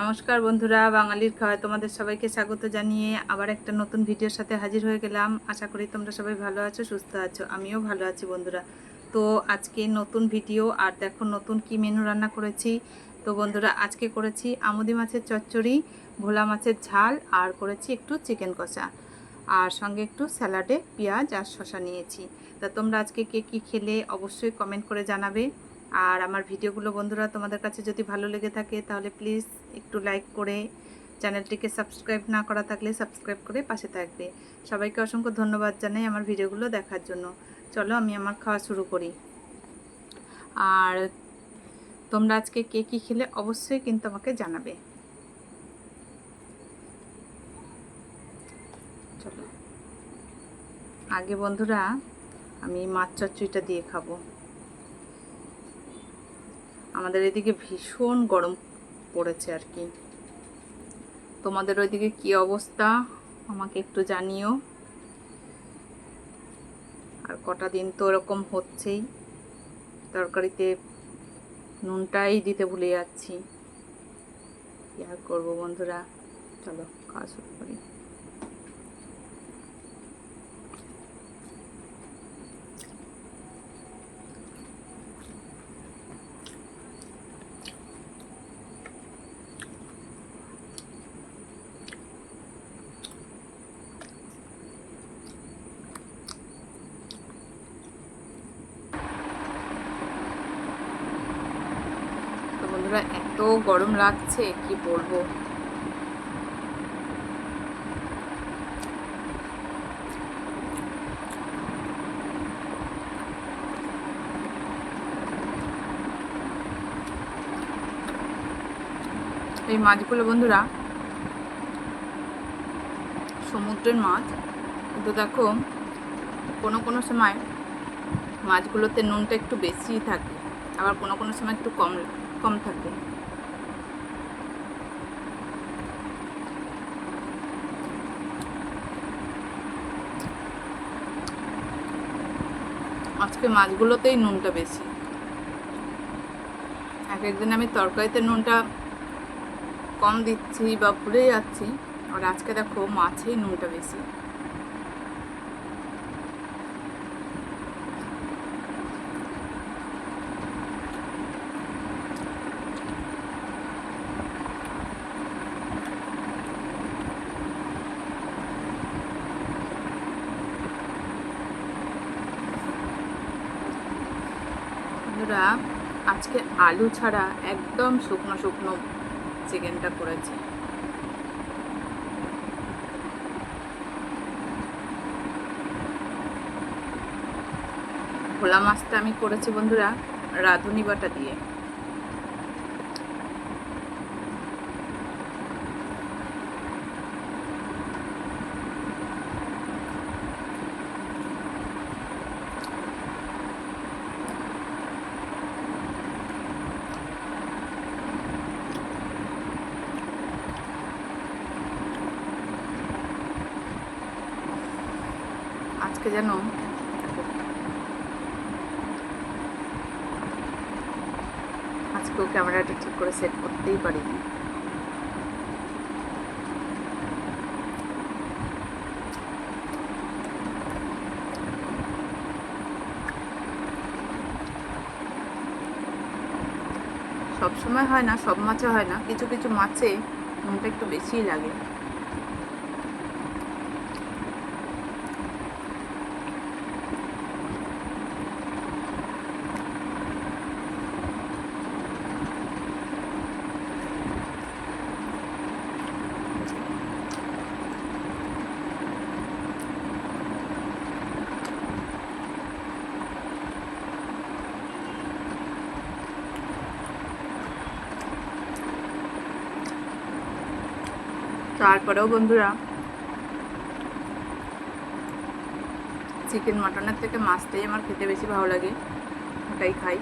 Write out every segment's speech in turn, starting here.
নমস্কার বন্ধুরা, বাঙালির খাওয়ায় তোমাদের সবাইকে স্বাগত জানিয়ে আবার একটা নতুন ভিডিওর সাথে হাজির হয়ে গেলাম। আশা করি তোমরা সবাই ভালো আছো, সুস্থ আছো, আমিও ভালো আছি বন্ধুরা। তো আজকে নতুন ভিডিও আর দেখো নতুন কি মেনু রান্না করেছি। তো বন্ধুরা, আজকে করেছি আমুদি মাছের চচ্চড়ি, ভোলা মাছের ঝাল, আর করেছি একটু চিকেন কষা। আর সঙ্গে একটু স্যালাডে পেঁয়াজ আর শশা নিয়েছি। তা তোমরা আজকে কে কী খেলে অবশ্যই কমেন্ট করে জানাবে। আর আমার ভিডিওগুলো বন্ধুরা তোমাদের কাছে যদি ভালো লেগে থাকে, তাহলে প্লিজ একটু লাইক করে চ্যানেলটিকে সাবস্ক্রাইব না করা থাকলে সাবস্ক্রাইব করে পাশে থাকবে। সবাইকে অসংখ্য ধন্যবাদ জানাই আমার ভিডিওগুলো দেখার জন্য। চলো আমি আমার খাওয়া শুরু করি। আর তোমরা আজকে কে কী খেলে অবশ্যই কিন্তু আমাকে জানাবে। চলো। আগে বন্ধুরা আমি মাছ চচ্চড়িটা দিয়ে খাব। আমাদের এদিকে ভীষণ গরম পড়েছে আর কি। তোমাদের ওইদিকে কি অবস্থা? আমাকে একটু জানিও। আর কটা দিন তো এরকম হচ্ছেই। তরকারিতে নুনটাই দিতে ভুলে যাচ্ছি। কি আর করব বন্ধুরা? চলো, খাওয়া শুরু করি তো বন্ধুরা এত গরম লাগছে, কি বলব? এই মাছগুলো বন্ধুরা, সমুদ্রের মাছ। কিন্তু দেখো, কোনো কোনো সময় মাছগুলোতে নুনটা একটু বেশিই থাকে, আবার কোনো কোনো সময় একটু কম কম থাকে। আজকে মাছগুলোতেই নুনটা বেশি। এক একদিন আমি তরকারিতে নুনটা কম দিচ্ছি বা ভুলে যাচ্ছি, আর আজকে দেখো মাছেই নুনটা বেশি। বন্ধুরা, আজকে আলু ছাড়া একদম শুকনো শুকনো চিকেনটা করেছি। ভোলা মাছটা আমি করেছি বন্ধুরা, রাঁধুনি বাটা দিয়ে। আজকে যেন আজকেও ক্যামেরাটা ঠিক করে সেট করতেই পারিনি সব সময় হয় না, সব মাছে হয় না, কিছু কিছু মাছে নুনটা একটু বেশিই লাগে। তারপরেও বন্ধুরা চিকেন মাটনের থেকে মাছটাই আমার খেতে বেশি ভালো লাগে ওটাই খাই।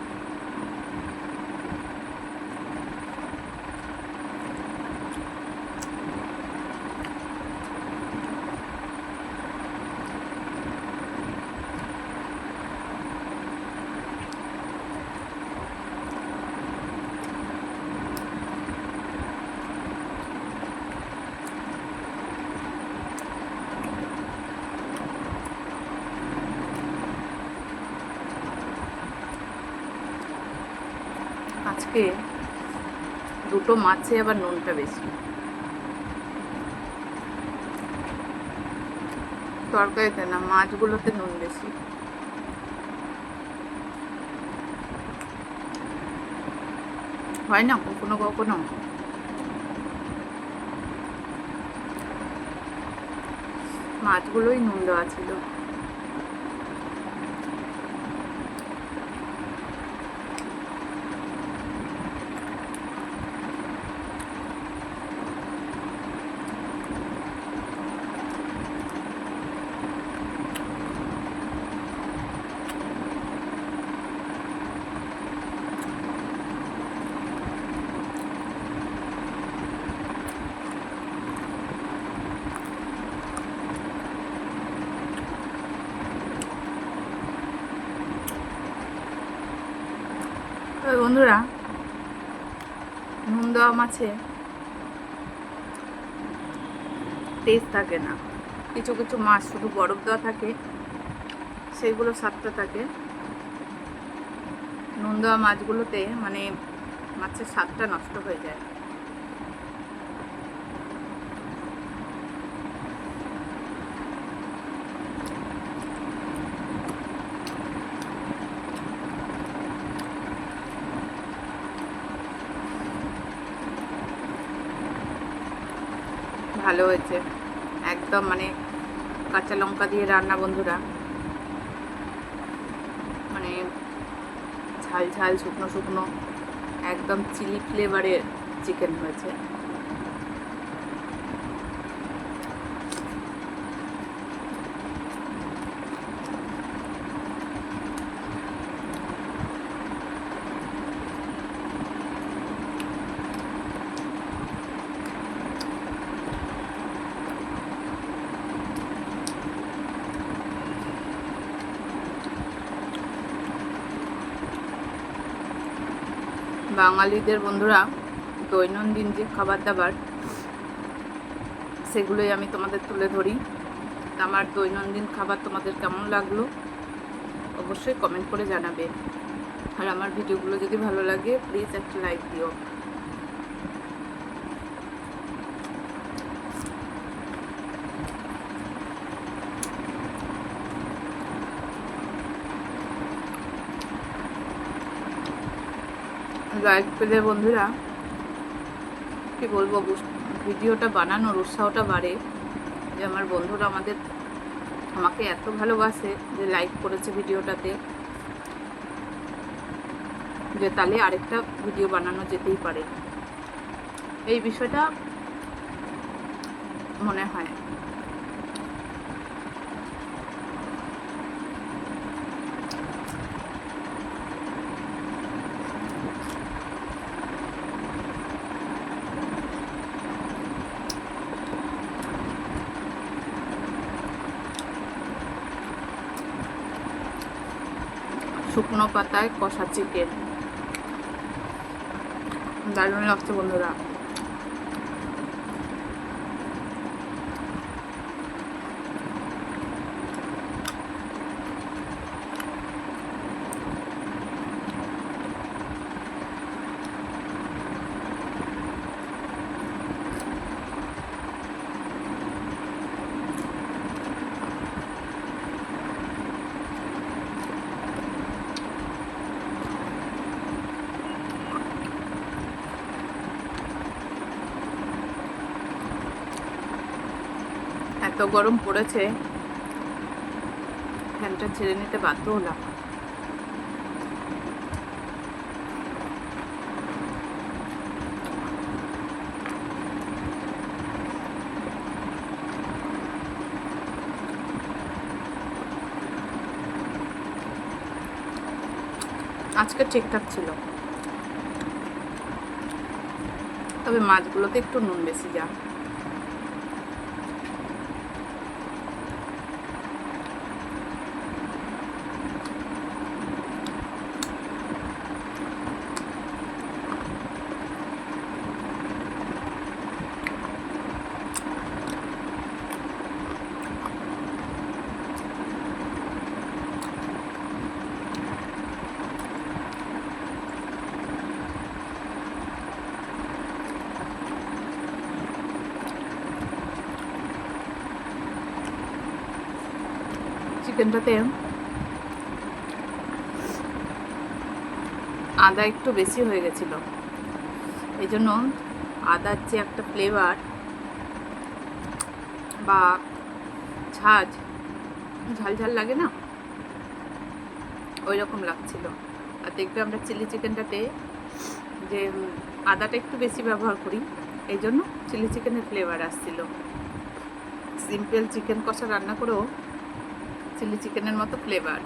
আজকে দুটো মাছে, আবার নুনটা বেশি। তরকারিতে না, মাছগুলোতে নুন বেশি। হয় না কখনো কখনো? মাছগুলোই নুন দেওয়া ছিল তবে বন্ধুরা, নুন দেওয়া মাছে টেস্ট থাকে না। কিছু কিছু মাছ শুধু বরফ দেওয়া থাকে, সেইগুলো স্বাদটা থাকে। নুন দেওয়া মাছগুলোতে মানে মাছের স্বাদটা নষ্ট হয়ে যায়। ভালো হয়েছে। একদম মানে কাঁচা লঙ্কা দিয়ে রান্না বন্ধুরা। মানে ঝাল ঝাল শুকনো শুকনো, একদম চিলি ফ্লেভারের চিকেন হয়েছে। বাঙালিদের বন্ধুরা দৈনন্দিন যে খাবার দাবার সেগুলোই আমি তোমাদের তুলে ধরি। আমার দৈনন্দিন খাবার তোমাদের কেমন লাগল, অবশ্যই কমেন্ট করে জানাবে। আর আমার ভিডিওগুলো যদি ভালো লাগে প্লিজ একটা লাইক দিও। লাইক পেলে বন্ধুরা, কি বলব ভিডিওটা বানানোর উৎসাহটা বাড়ে। যে আমার বন্ধুরা আমাদের, আমাকে এত ভালোবাসে যে লাইক করেছে ভিডিওটাতে। যে তাহলে আরেকটা ভিডিও বানানো যেতেই পারে। এই বিষয়টা মনে হয়। শুকনো পাতায় কষা চিকেন দারুণ লাগছে বন্ধুরা। এত গরম পড়েছে, ফ্যানটা ছেড়ে নিতে বাধ্য হলাম। আজকে ঠিকঠাক ছিল। তবে মাছগুলোতে একটু নুন বেশি যা। চিকেনটাতে আদা একটু বেশি হয়ে গেছিল। এই জন্য আদার যে একটা ফ্লেভার বা ঝাঁজ, ঝাল ঝাল লাগে না? ওই রকম লাগছিল। আর দেখবে আমরা চিলি চিকেনটাতে যে আদাটা একটু বেশি ব্যবহার করি, এই জন্য চিলি চিকেনের ফ্লেভার আসছিল। সিম্পল চিকেন কষা রান্না করেও চিলি চিকেনের মতো ফ্লেভার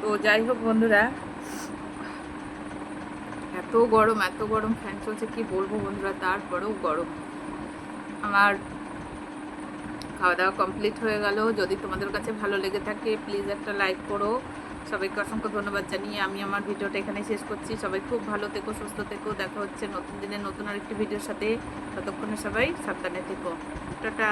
তো যাই হোক বন্ধুরা, এত গরম এত গরম ফ্যান চলছে, কি বলব বন্ধুরা, তারপরেও গরম। আমার খাওয়া দাওয়া কমপ্লিট হয়ে গেল। যদি তোমাদের কাছে ভালো লেগে থাকে প্লিজ একটা লাইক করো। সবাইকে অসংখ্য ধন্যবাদ জানিয়ে আমি আমার ভিডিওটা এখানে শেষ করছি। সবাই খুব ভালো থেকো, সুস্থ থেকো। দেখা হচ্ছে নতুন দিনে নতুন আরেকটি ভিডিওর সাথে। ততক্ষণে সবাই সাবধানে থেকো। টাটা।